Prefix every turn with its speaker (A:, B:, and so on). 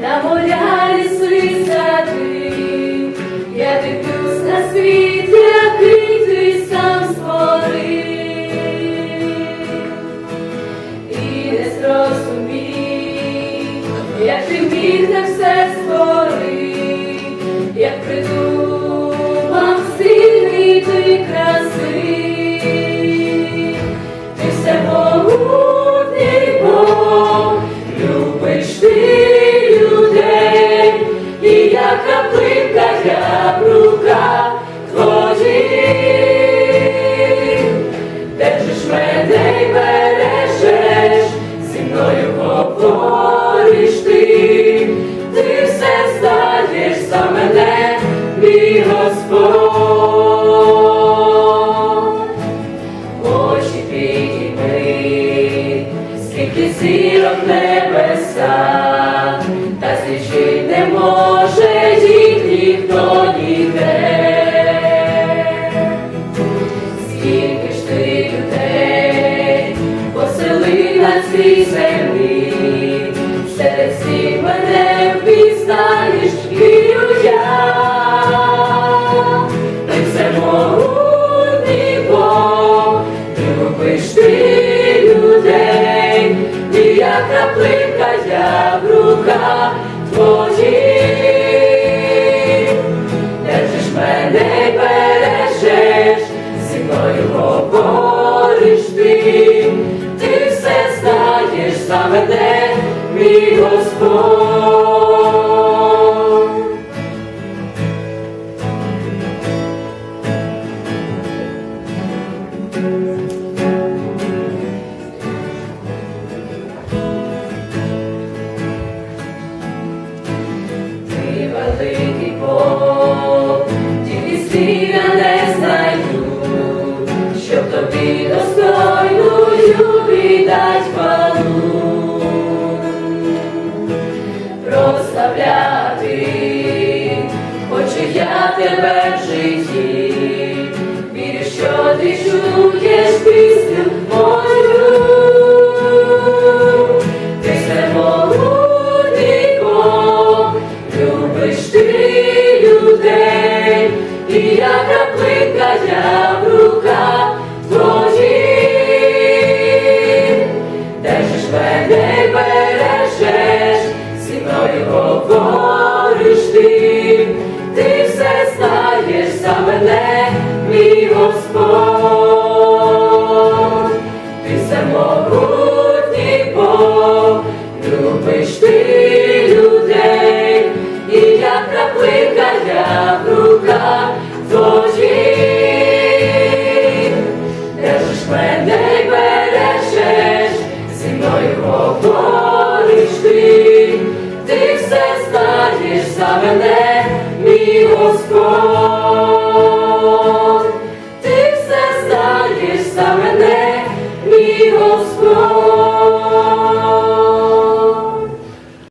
A: на моря ліси сади, я дивлюсь на світ, який ти сам створив, і не зрозумів, як ти міг так все створив, як придумав скільки сірок небеса, та злічить не може їх ніхто ніде. Скільки ж ти людей посели на цій землі, серед всіх мене Держиш мене й бережеш, зі мною говориш ти. Все знаєш за мене, мій тебе в житті, вірю, що ти чуєш пісню Господь. Ти всемогутній Бог, любиш ти людей, і я краплинка я в руках твоїх. Держиш мене й бережеш, зі мною ти, ти все знаєш за мене, мій Господь. Христа мене, мій Господь.